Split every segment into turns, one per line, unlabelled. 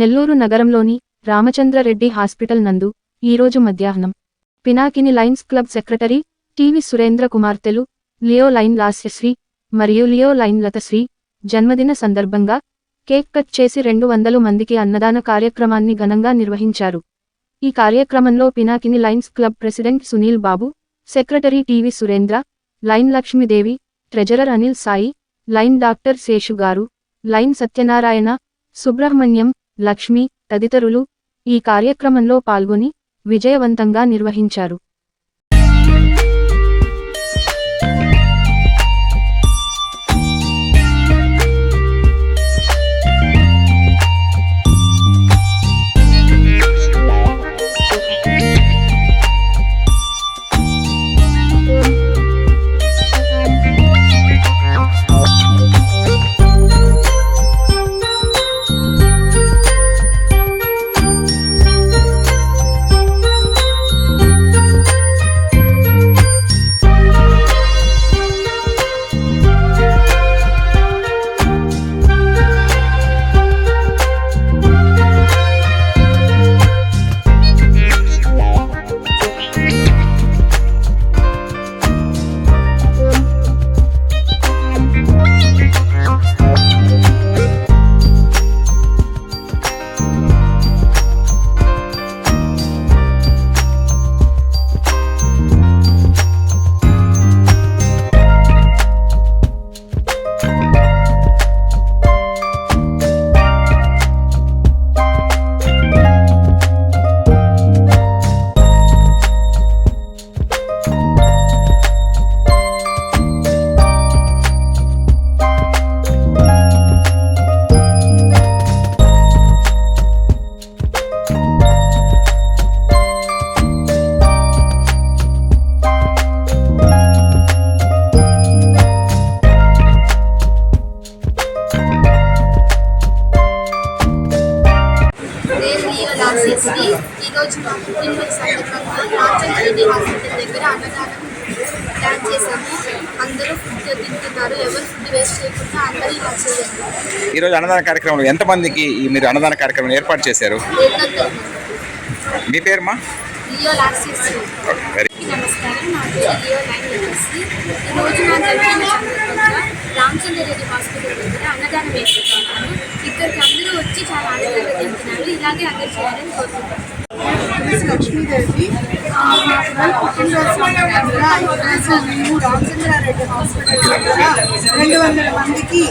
నెల్లూరు నగరంలోని రామచంద్రరెడ్డి హాస్పిటల్ నందు ఈరోజు మధ్యాహ్నం Pinakini lions club secretary TV Surendra కుమార్తెలు లియో లైన్ లాస్యశ్రీ మరియు లియో లైన్ లతశ్రీ జన్మదిన సందర్భంగా కేక్ కట్ చేసి రెండు వందలు మందికి అన్నదాన కార్యక్రమాన్ని ఘనంగా నిర్వహించారు ఈ కార్యక్రమంలో Pinakini lions club president Sunil Babu secretary TV Surendra lion Lakshmidevi treasurer Anil Sai lion doctor Seshu garu lion Satyanarayana Subrahmanyam Lakshmi తదితరులు ఈ కార్యక్రమంలో పాల్గొని విజయవంతంగా నిర్వహించారు
శ్రీ ఈరోజు దినోత్సవ సందర్భంగా రాజన్ ఐటీ హాస్పిటల్ దగ్గర అన్నదానం ప్లాన్ చేశాము అందరూ ఫుడ్ తింటున్నారు ఎవరు ఫుడ్ వేస్ట్ చేయకుండా అందరూ ఇలా చేయాలి ఈరోజు అన్నదాన కార్యక్రమంలో ఎంతమందికి మీరు అన్నదాన కార్యక్రమం ఏర్పాటు చేశారు మీ పేరు
లియో ఈరోజు నా జరిగిన సందర్భంగా హాస్పిటల్ దగ్గర అన్నదానం వేసుకుంటున్నాను ఇక్కడికి అందరూ వచ్చి చాలా ఆనందంగా
లక్ష్మీదేవి మేము రామచంద్రారెడ్డి హాస్పిటల్ దగ్గర రెండు వందల మందికి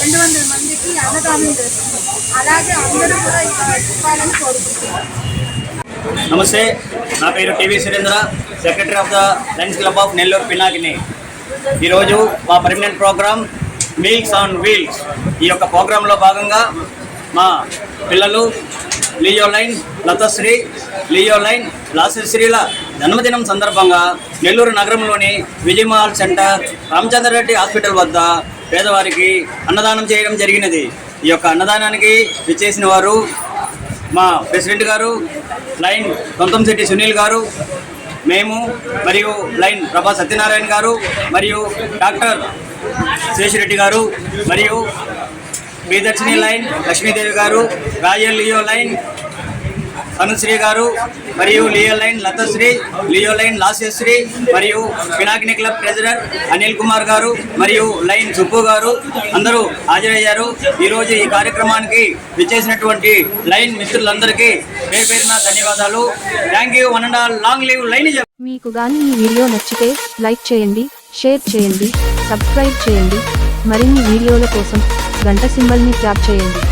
రెండు వందల మందికి అన్నదానం చేస్తున్నాం అలాగే అందరూ కూడా కోరుకుంటున్నాం
నమస్తే నా పేరు TV Surendra secretary of the lions club of Nellore Pinakini ఈరోజు మా permanent program meals on wheels ఈ యొక్క ప్రోగ్రాంలో భాగంగా మా పిల్లలు లియోలైన్ లతశ్రీ లియోలైన్ లాసశ్రీల జన్మదినం సందర్భంగా నెల్లూరు నగరంలోని విజయమహల్ సెంటర్ రామచంద్రరెడ్డి హాస్పిటల్ వద్ద పేదవారికి అన్నదానం చేయడం జరిగినది ఈ యొక్క అన్నదానానికి విచ్చేసిన వారు మా ప్రెసిడెంట్ గారు లైన్ కొంతంశెట్టి సునీల్ గారు మేము మరియు లైన్ ప్రభా సత్యనారాయణ గారు మరియు డాక్టర్ శేషిరెడ్డి గారు మరియు శ్రీదర్శిని లైన్ లక్ష్మీదేవి గారు royal Leo line Anusri garu మరియు Leo lion Latasri Leo lion Lasyasri మరియు పినాకిని క్లబ్ ప్రెసిడెంట్ అనిల్ కుమార్ గారు మరియు లైన్ సుబ్బు గారు అందరూ హాజరయ్యారు ఈరోజు ఈ కార్యక్రమానికి విచ్చేసినటువంటి లైన్ మిత్రులందరికీ పేరు పేరున ధన్యవాదాలు thank you one and all long live lion మీకు కానీ ఈ వీడియో నచ్చితే లైక్ చేయండి షేర్ చేయండి సబ్స్క్రైబ్ చేయండి మరిన్ని వీడియోల కోసం गंट सिंबल चेयर